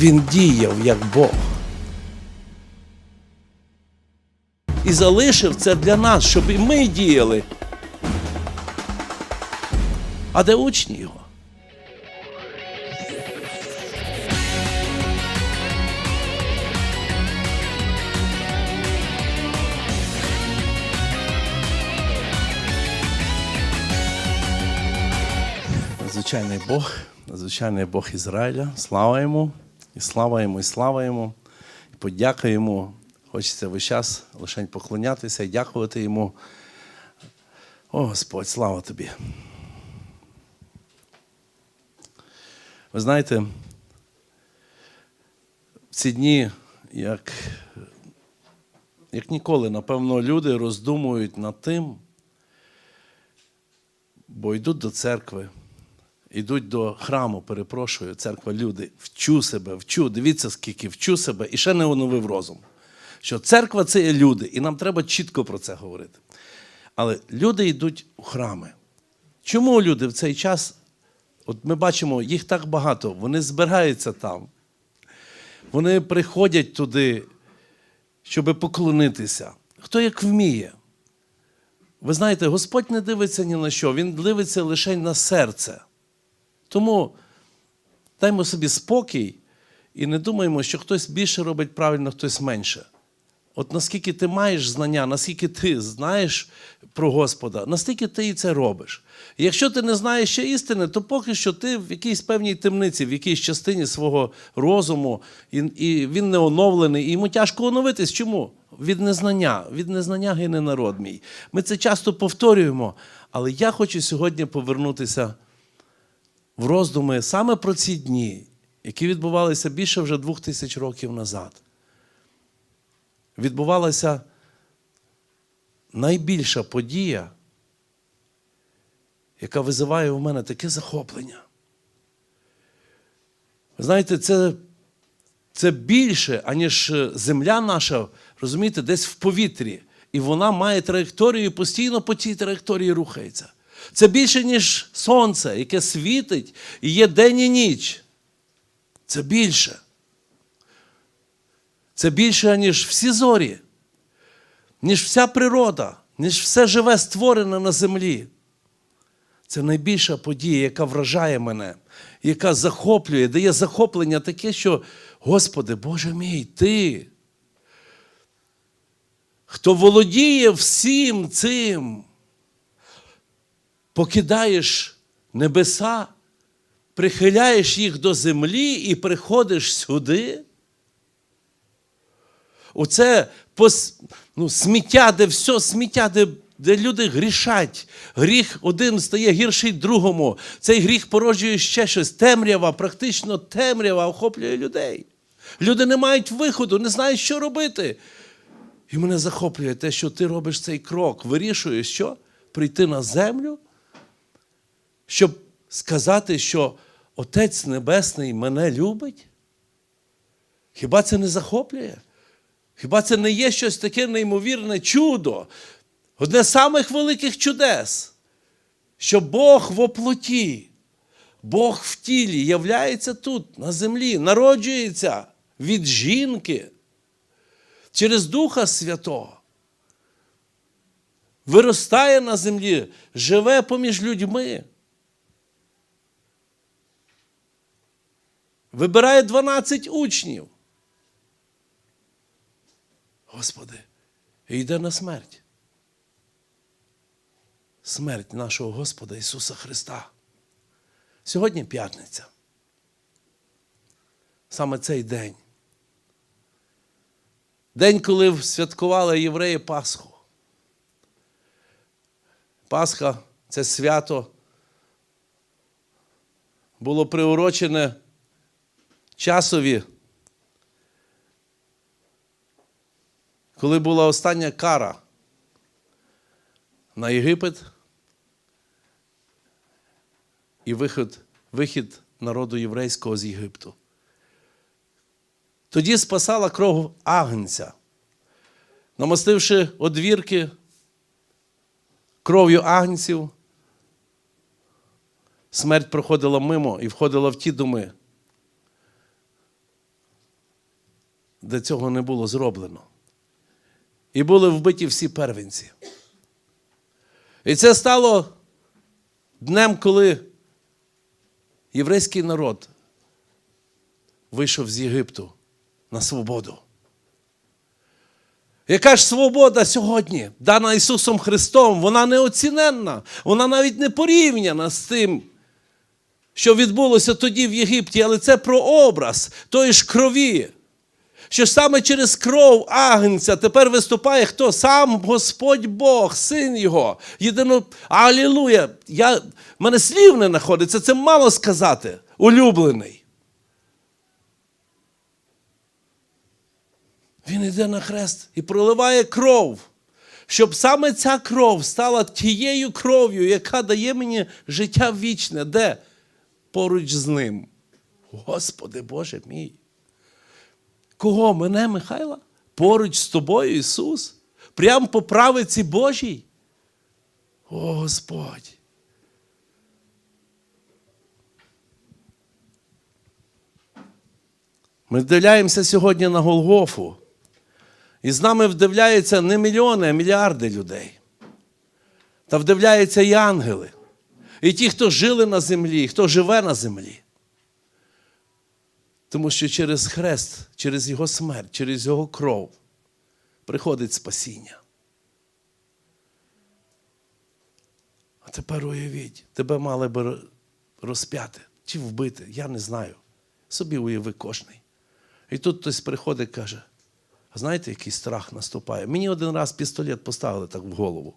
він діяв як Бог. І залишив це для нас, щоб і ми діяли. А де учні його? Надзвичайний Бог, надзвичайний Бог Ізраїля. Слава йому, і слава йому, і слава йому. І подяка йому. Хочеться весь час лише поклонятися і дякувати йому. О, Господь, слава тобі. Ви знаєте, в ці дні, як, як ніколи, напевно, люди роздумують над тим, бо йдуть до церкви, йдуть до храму, перепрошую, церква, люди, вчу себе, вчу, дивіться, скільки вчу себе, і ще не оновив розум. Що церква це є люди, і нам треба чітко про це говорити. Але люди йдуть у храми. Чому люди в цей час, от ми бачимо, їх так багато, вони збираються там. Вони приходять туди, щоб поклонитися. Хто як вміє. Ви знаєте, Господь не дивиться ні на що, Він дивиться лише на серце. Тому даймо собі спокій і не думаємо, що хтось більше робить правильно, хтось менше. От наскільки ти маєш знання, наскільки ти знаєш про Господа, настільки ти і це робиш. Якщо ти не знаєш ще істини, то поки що ти в якійсь певній темниці, в якійсь частині свого розуму, і, і він не оновлений, і йому тяжко оновитись. Чому? Від незнання, від незнання гине народ мій. Ми це часто повторюємо, але я хочу сьогодні повернутися в роздуми саме про ці дні, які відбувалися більше вже двох тисяч років назад відбувалася найбільша подія, яка визиває в мене таке захоплення. Ви знаєте, це, це більше, аніж земля наша, розумієте, десь в повітрі. І вона має траєкторію постійно по цій траєкторії рухається. Це більше, ніж сонце, яке світить і є день і ніч. Це більше. Це більше, ніж всі зорі, ніж вся природа, ніж все живе створене на землі. Це найбільша подія, яка вражає мене, яка захоплює, дає захоплення таке, що, Господи, Боже мій, Ти, хто володіє всім цим, покидаєш небеса, прихиляєш їх до землі і приходиш сюди. Оце пос, ну, сміття, де все сміття, де, де люди грішать. Гріх один стає гірший другому. Цей гріх породжує ще щось. Темрява, практично темрява охоплює людей. Люди не мають виходу, не знають, що робити. І мене захоплює те, що ти робиш цей крок, вирішуєш, що? Прийти на землю, щоб сказати, що Отець Небесний мене любить. Хіба це не захоплює? Хіба це не є щось таке неймовірне чудо? Одне з самих великих чудес, що Бог в оплоті, Бог в тілі являється тут, на землі, народжується від жінки через Духа Святого. Виростає на землі, живе поміж людьми. Вибирає 12 учнів. Господи, і йде на смерть. Смерть нашого Господа Ісуса Христа. Сьогодні п'ятниця. Саме цей день. День, коли святкували євреї Пасху. Пасха це свято було приурочене часові. коли була остання кара на Єгипет і вихід, вихід народу єврейського з Єгипту. Тоді спасала кров агнця, намастивши одвірки кров'ю агнців, смерть проходила мимо і входила в ті доми, де цього не було зроблено. І були вбиті всі первенці. І це стало днем, коли єврейський народ вийшов з Єгипту на свободу. Яка ж свобода сьогодні, дана Ісусом Христом, вона неоціненна, вона навіть не порівняна з тим, що відбулося тоді в Єгипті, але це про образ тої ж крові. Що саме через кров Агнця тепер виступає хто? Сам Господь Бог, син Його. Єдино, Алілуя! Я, в мене слів не знаходиться, це мало сказати. Улюблений. Він йде на хрест і проливає кров, щоб саме ця кров стала тією кров'ю, яка дає мені життя вічне, де? Поруч з ним. Господи Боже мій. Кого? Мене, Михайла? Поруч з тобою, Ісус? Прямо по правиці Божій? О, Господь. Ми вдивляємося сьогодні на Голгофу. І з нами вдивляються не мільйони, а мільярди людей. Та вдивляються і ангели. І ті, хто жили на землі, і хто живе на землі. Тому що через хрест, через Його смерть, через Його кров приходить спасіння. А тепер уявіть, тебе мали би розп'яти чи вбити, я не знаю. Собі уяви кожний. І тут хтось приходить і каже: знаєте, який страх наступає? Мені один раз пістолет поставили так в голову.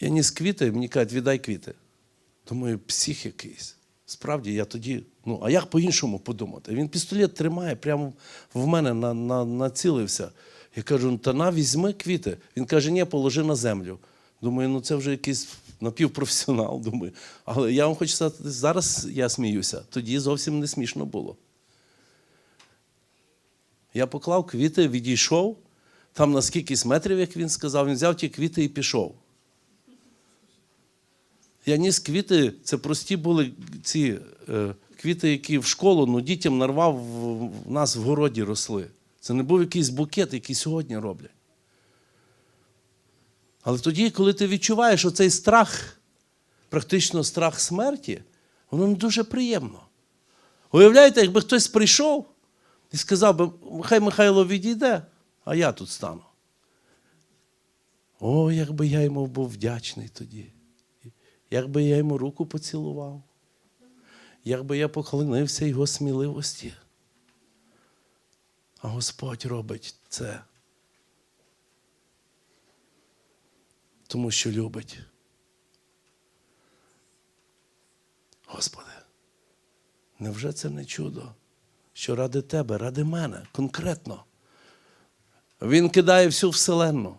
Я ніс квіти, мені кажуть, віддай квіти. Думаю, псих якийсь. Справді, я тоді, ну, а як по-іншому подумати? Він пістолет тримає, прямо в мене на, на, націлився. Я кажу, ну, та на, візьми квіти. Він каже, ні, положи на землю. Думаю, ну це вже якийсь напівпрофесіонал. Думаю. Але я вам хочу сказати, зараз я сміюся, тоді зовсім не смішно було. Я поклав квіти, відійшов, там на скількись метрів, як він сказав, він взяв ті квіти і пішов. Я ніс квіти, це прості були ці е, квіти, які в школу ну, дітям нарвав, в, нас в городі росли. Це не був якийсь букет, який сьогодні роблять. Але тоді, коли ти відчуваєш оцей страх, практично страх смерті, воно не дуже приємно. Уявляєте, якби хтось прийшов і сказав би, хай Михайло відійде, а я тут стану. О, якби я йому був вдячний тоді. Якби я йому руку поцілував, якби я поклонився його сміливості. А Господь робить це. Тому що любить. Господи, невже це не чудо, що ради Тебе, ради мене, конкретно? Він кидає всю вселенну.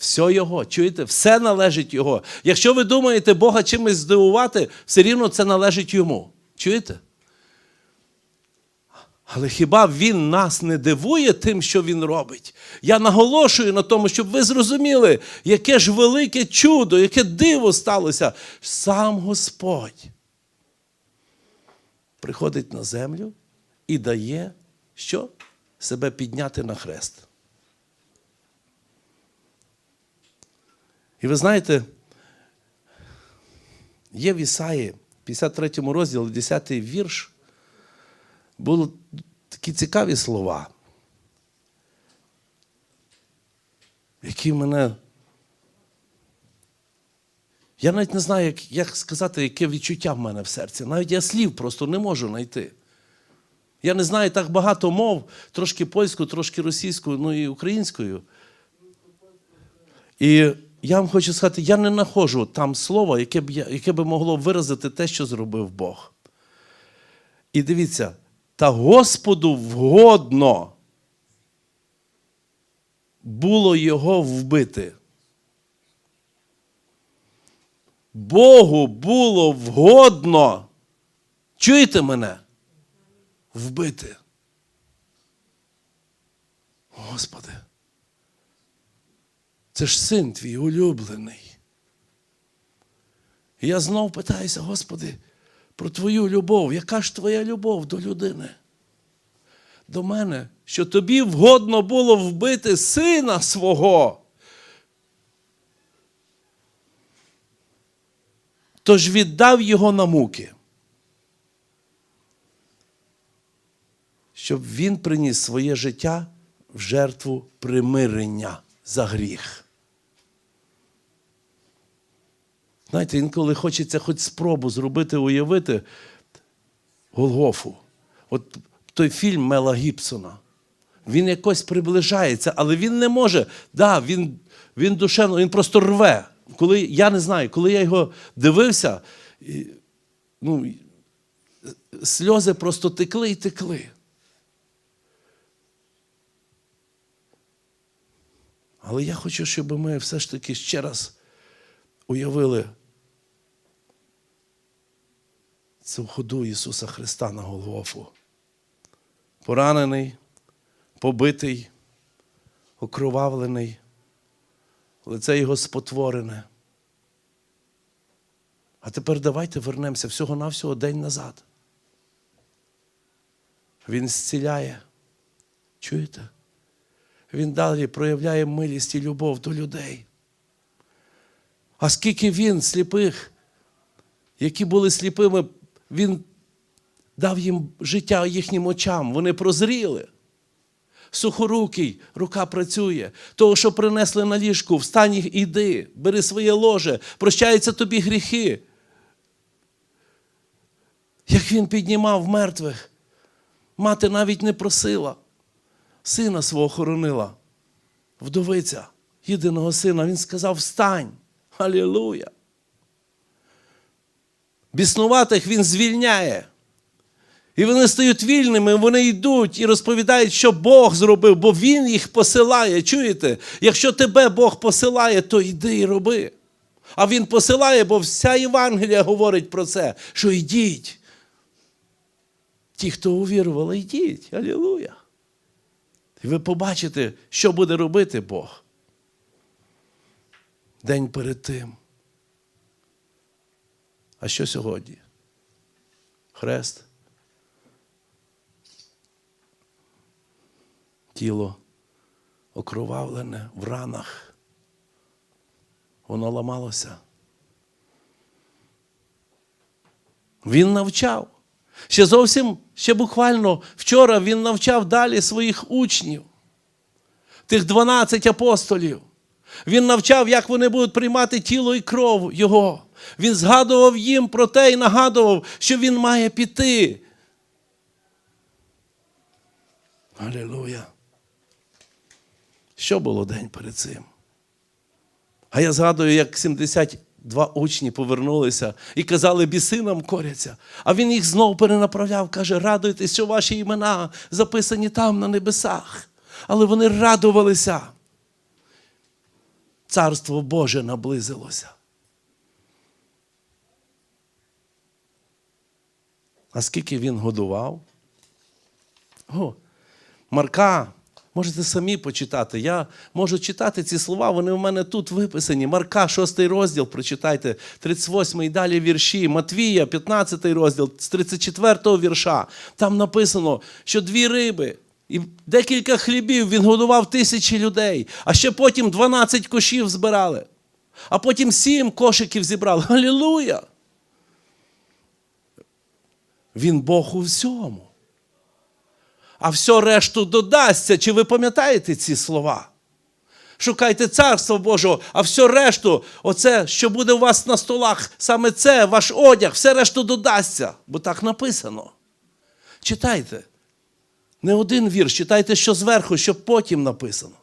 Все Його, чуєте? Все належить Його. Якщо ви думаєте Бога чимось здивувати, все рівно це належить йому. Чуєте? Але хіба Він нас не дивує тим, що Він робить? Я наголошую на тому, щоб ви зрозуміли, яке ж велике чудо, яке диво сталося. Сам Господь приходить на землю і дає що? Себе підняти на хрест. І ви знаєте, є в Ісаї, 53 розділі, 10 вірш, були такі цікаві слова, які мене. Я навіть не знаю, як, як сказати, яке відчуття в мене в серці. Навіть я слів просто не можу знайти. Я не знаю так багато мов, трошки польською, трошки російською, ну і українською. І я вам хочу сказати, я не знаходжу там слова, яке б, яке б могло виразити те, що зробив Бог. І дивіться, та Господу вгодно було його вбити. Богу було вгодно. Чуєте мене? Вбити. Господи. Це ж син твій улюблений. І я знов питаюся, Господи, про твою любов. Яка ж твоя любов до людини? До мене, що тобі вгодно було вбити сина свого. Тож віддав його на муки, щоб він приніс своє життя в жертву примирення за гріх. Знаєте, інколи хочеться хоч спробу зробити, уявити Голгофу. От той фільм Мела Гібсона. Він якось приближається, але він не може. Да, він, він душевно, він просто рве. Коли, я не знаю, коли я його дивився, ну, сльози просто текли і текли. Але я хочу, щоб ми все ж таки ще раз уявили цю ходу Ісуса Христа на Голгофу. Поранений, побитий, окровавлений, лице його спотворене. А тепер давайте вернемося всього-навсього день назад. Він зціляє. Чуєте? Він далі проявляє милість і любов до людей. А скільки він сліпих, які були сліпими, він дав їм життя їхнім очам, вони прозріли. Сухорукий, рука працює. Того, що принесли на ліжку, встань і іди, бери своє ложе, прощаються тобі гріхи. Як він піднімав мертвих, мати навіть не просила, сина свого хоронила, вдовиця, єдиного сина, він сказав: Встань! Алілуя! Біснуватих він звільняє. І вони стають вільними, вони йдуть і розповідають, що Бог зробив, бо Він їх посилає. Чуєте? Якщо тебе Бог посилає, то йди і роби. А Він посилає, бо вся Євангелія говорить про це, що йдіть. Ті, хто увірували, йдіть. Алілуя. І ви побачите, що буде робити Бог. День перед тим. А що сьогодні? Хрест. Тіло окровавлене в ранах. Воно ламалося. Він навчав. Ще зовсім, ще буквально вчора він навчав далі своїх учнів, тих 12 апостолів. Він навчав, як вони будуть приймати тіло і кров Його. Він згадував їм про те і нагадував, що він має піти. Алілуя. Що було день перед цим? А я згадую, як 72 учні повернулися і казали, біси нам коряться. А він їх знову перенаправляв, каже, радуйтесь, що ваші імена записані там на небесах. Але вони радувалися. Царство Боже наблизилося. А скільки він годував? О, Марка, можете самі почитати. Я можу читати ці слова, вони в мене тут виписані. Марка, 6 розділ, прочитайте, 38 і далі вірші. Матвія, 15 розділ, з 34 вірша. Там написано, що дві риби і декілька хлібів він годував тисячі людей, а ще потім 12 кошів збирали. А потім сім кошиків зібрали. Алілуя! Він Бог у всьому. А все решту додасться. Чи ви пам'ятаєте ці слова? Шукайте царство Божого, а все решту, оце, що буде у вас на столах, саме це, ваш одяг, все решту додасться, бо так написано. Читайте. Не один вірш, читайте, що зверху, що потім написано.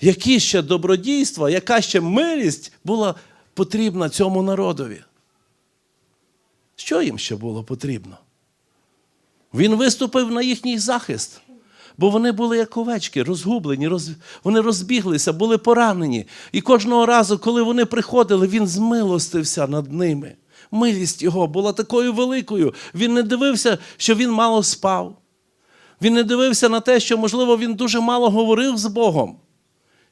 Які ще добродійства, яка ще милість була потрібна цьому народові? Що їм ще було потрібно? Він виступив на їхній захист, бо вони були як овечки, розгублені, роз... вони розбіглися, були поранені. І кожного разу, коли вони приходили, він змилостився над ними. Милість його була такою великою. Він не дивився, що він мало спав. Він не дивився на те, що, можливо, він дуже мало говорив з Богом.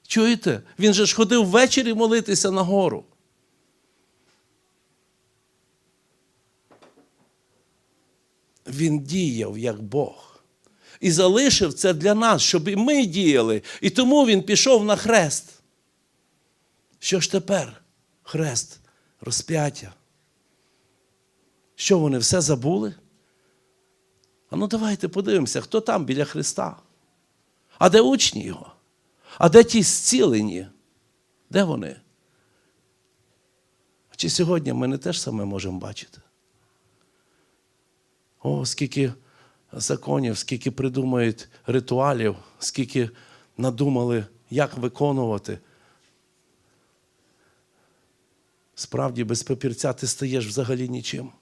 Чуєте? Він же ж ходив ввечері молитися на гору. Він діяв як Бог. І залишив це для нас, щоб і ми діяли. І тому він пішов на хрест. Що ж тепер? Хрест, розп'яття. Що вони все забули? А ну давайте подивимося, хто там біля Христа. А де учні його? А де ті зцілені? Де вони? Чи сьогодні ми не теж саме можемо бачити? О, скільки законів, скільки придумають ритуалів, скільки надумали, як виконувати. Справді, без папірця ти стаєш взагалі нічим.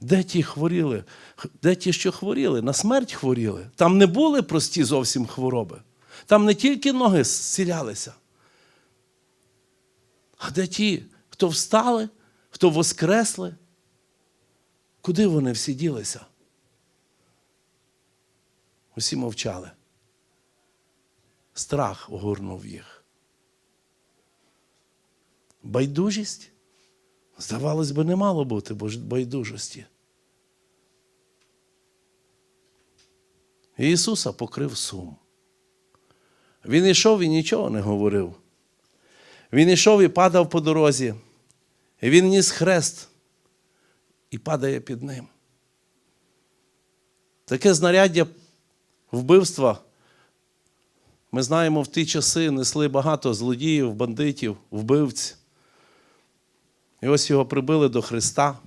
Де ті хворіли? Де ті, що хворіли? На смерть хворіли. Там не були прості зовсім хвороби. Там не тільки ноги зцілялися. А де ті, хто встали, хто воскресли? Куди вони всі ділися? Усі мовчали. Страх огорнув їх. Байдужість? Здавалось би, не мало бути байдужості. Ісуса покрив сум. Він йшов і нічого не говорив. Він йшов і падав по дорозі. І він ніс хрест і падає під ним. Таке знаряддя вбивства. Ми знаємо, в ті часи несли багато злодіїв, бандитів, вбивць. І ось його прибили до Христа,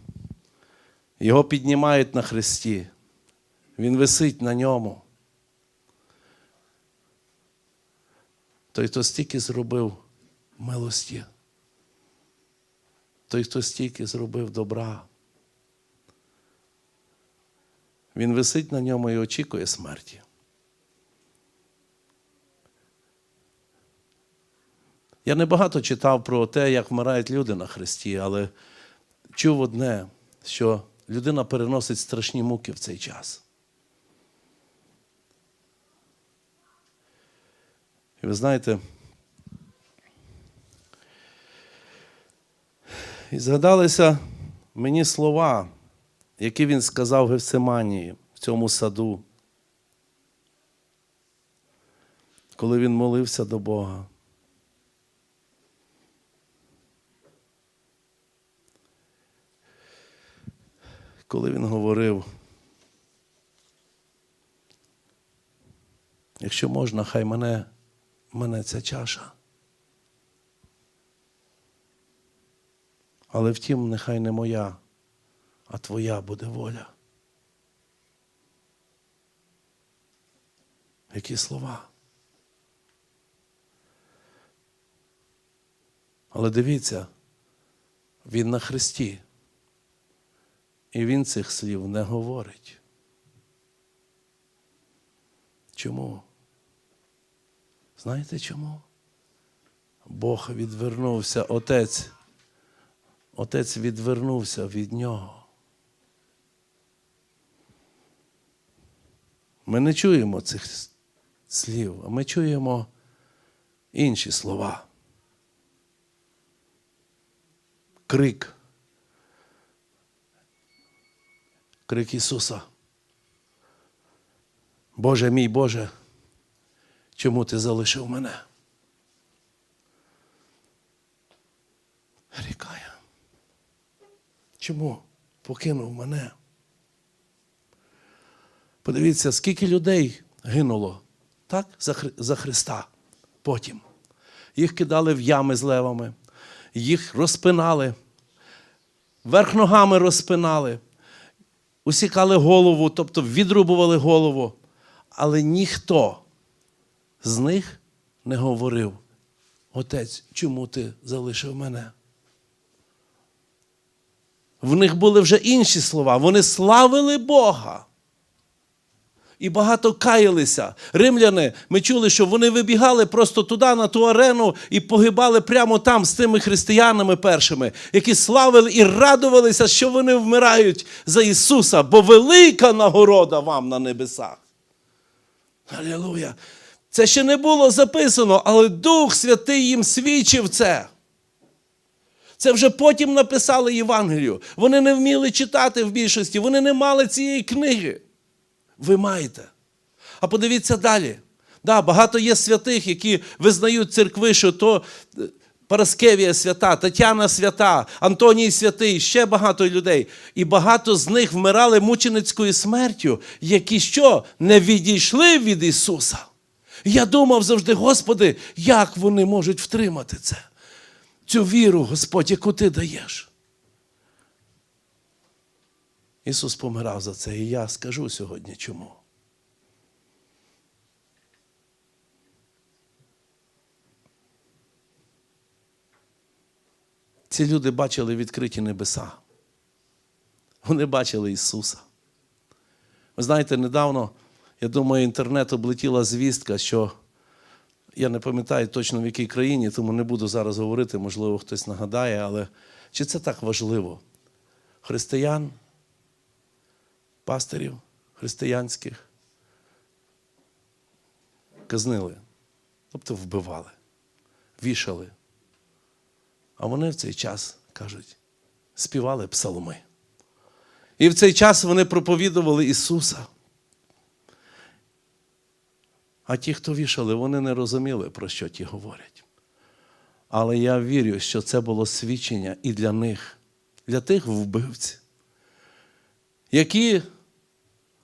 його піднімають на хресті. Він висить на ньому. Той, хто стільки зробив милості, той, хто стільки зробив добра. Він висить на ньому і очікує смерті. Я небагато читав про те, як вмирають люди на Христі, але чув одне, що людина переносить страшні муки в цей час. І ви знаєте, і згадалися мені слова, які він сказав в Гефсиманії, в цьому саду, коли він молився до Бога. коли він говорив, якщо можна, хай мене, мене ця чаша. Але втім, нехай не моя, а твоя буде воля. Які слова. Але дивіться, він на Христі. І він цих слів не говорить. Чому? Знаєте чому? Бог відвернувся, Отець. Отець відвернувся від нього. Ми не чуємо цих слів, а ми чуємо інші слова. Крик. крик Ісуса. Боже мій Боже, чому ти залишив мене? Рікає. Чому покинув мене? Подивіться, скільки людей гинуло так, за, Хри- за Христа потім. Їх кидали в ями з левами, їх розпинали, верх ногами розпинали усікали голову, тобто відрубували голову, але ніхто з них не говорив: Отець, чому ти залишив мене? В них були вже інші слова. Вони славили Бога. І багато каялися. Римляни, ми чули, що вони вибігали просто туди, на ту арену, і погибали прямо там з тими християнами першими, які славили і радувалися, що вони вмирають за Ісуса, бо велика нагорода вам на небесах. Алілуя! Це ще не було записано, але Дух Святий їм свідчив це. Це вже потім написали Євангелію. Вони не вміли читати в більшості, вони не мали цієї книги. Ви маєте. А подивіться далі. Да, багато є святих, які визнають церкви, що то е, Параскевія свята, Тетяна свята, Антоній святий, ще багато людей. І багато з них вмирали мученицькою смертю, які що не відійшли від Ісуса. Я думав завжди, Господи, як вони можуть втримати це? Цю віру, Господь, яку ти даєш. Ісус помирав за це, і я скажу сьогодні чому. Ці люди бачили відкриті небеса. Вони бачили Ісуса. Ви знаєте, недавно, я думаю, інтернет облетіла звістка, що я не пам'ятаю точно в якій країні, тому не буду зараз говорити, можливо, хтось нагадає, але чи це так важливо? Християн, пастирів християнських казнили, тобто вбивали, вішали. А вони в цей час, кажуть, співали псалми. І в цей час вони проповідували Ісуса. А ті, хто вішали, вони не розуміли, про що ті говорять. Але я вірю, що це було свідчення і для них, для тих вбивців, які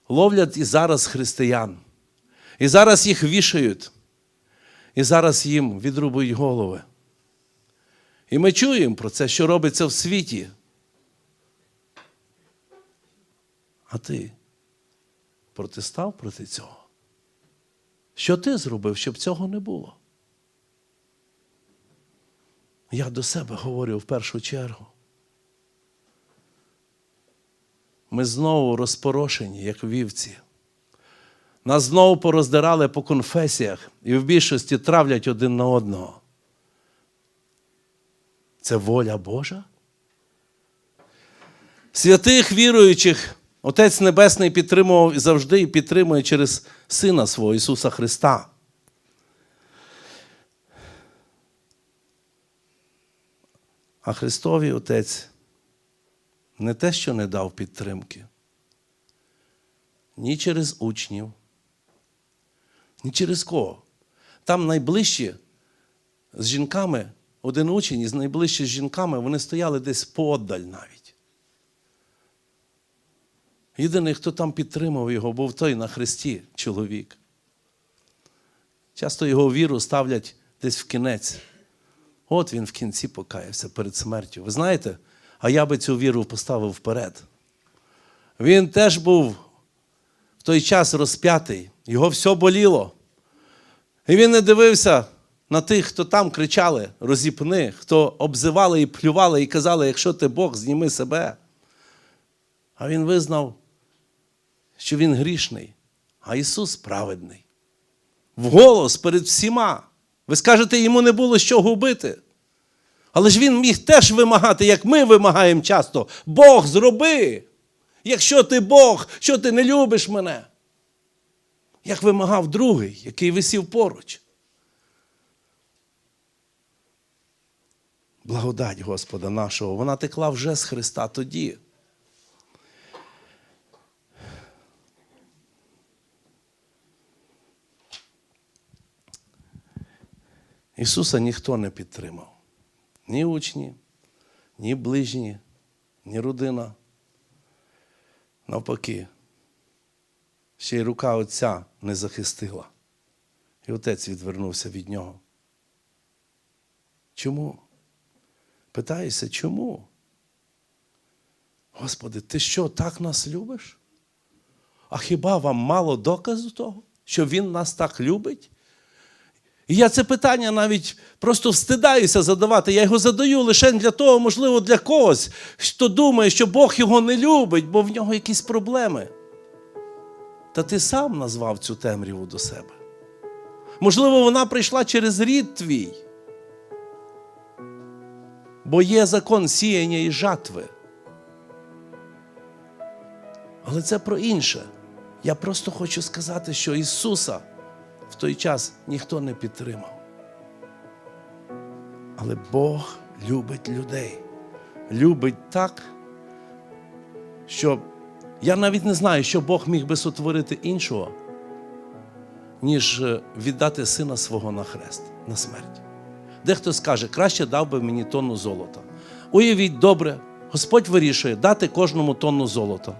ловлять і зараз християн, і зараз їх вішають, і зараз їм відрубують голови. І ми чуємо про це, що робиться в світі. А ти протистав проти цього? Що ти зробив, щоб цього не було? Я до себе говорю в першу чергу. Ми знову розпорошені, як вівці. Нас знову пороздирали по конфесіях і в більшості травлять один на одного. Це воля Божа? Святих віруючих Отець Небесний підтримував і завжди і підтримує через Сина свого Ісуса Христа. А Христові Отець не те, що не дав підтримки, ні через учнів, ні через кого. Там найближчі з жінками, один учень із найближчі з жінками, вони стояли десь поодаль навіть. Єдиний, хто там підтримав його, був той на хресті чоловік. Часто його віру ставлять десь в кінець. От він в кінці покаявся перед смертю. Ви знаєте, а я би цю віру поставив вперед. Він теж був в той час розп'ятий, його все боліло. І він не дивився на тих, хто там кричали, розіпни, хто обзивали і плювали, і казали, якщо ти Бог, зніми себе. А він визнав, що він грішний, а Ісус праведний. Вголос перед всіма. Ви скажете, йому не було що губити. Але ж він міг теж вимагати, як ми вимагаємо часто. Бог зроби. Якщо ти Бог, що ти не любиш мене? Як вимагав другий, який висів поруч. Благодать Господа нашого, вона текла вже з Христа тоді. Ісуса ніхто не підтримав. Ні учні, ні ближні, ні родина. Навпаки, ще й рука Отця не захистила. І отець відвернувся від нього. Чому? Питаюся, чому? Господи, ти що, так нас любиш? А хіба вам мало доказу того, що Він нас так любить? І я це питання навіть просто встидаюся задавати. Я його задаю лише для того, можливо, для когось, хто думає, що Бог його не любить, бо в нього якісь проблеми. Та ти сам назвав цю темряву до себе. Можливо, вона прийшла через рід твій. Бо є закон сіяння і жатви. Але це про інше. Я просто хочу сказати, що Ісуса в той час ніхто не підтримав. Але Бог любить людей. любить так, що я навіть не знаю, що Бог міг би сотворити іншого, ніж е, віддати сина свого на хрест, на смерть. Дехто скаже, краще дав би мені тонну золота. Уявіть добре, Господь вирішує дати кожному тонну золота.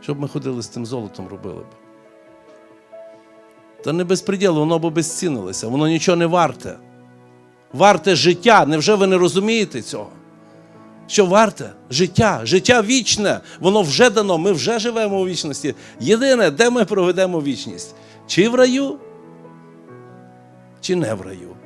Щоб ми ходили з тим золотом, робили б. Та не безпреділ, воно б обезцінилося, воно нічого не варте. Варте життя. Невже ви не розумієте цього? Що варте? Життя, життя вічне, воно вже дано, ми вже живемо у вічності. Єдине, де ми проведемо вічність? Чи в раю, чи не в раю.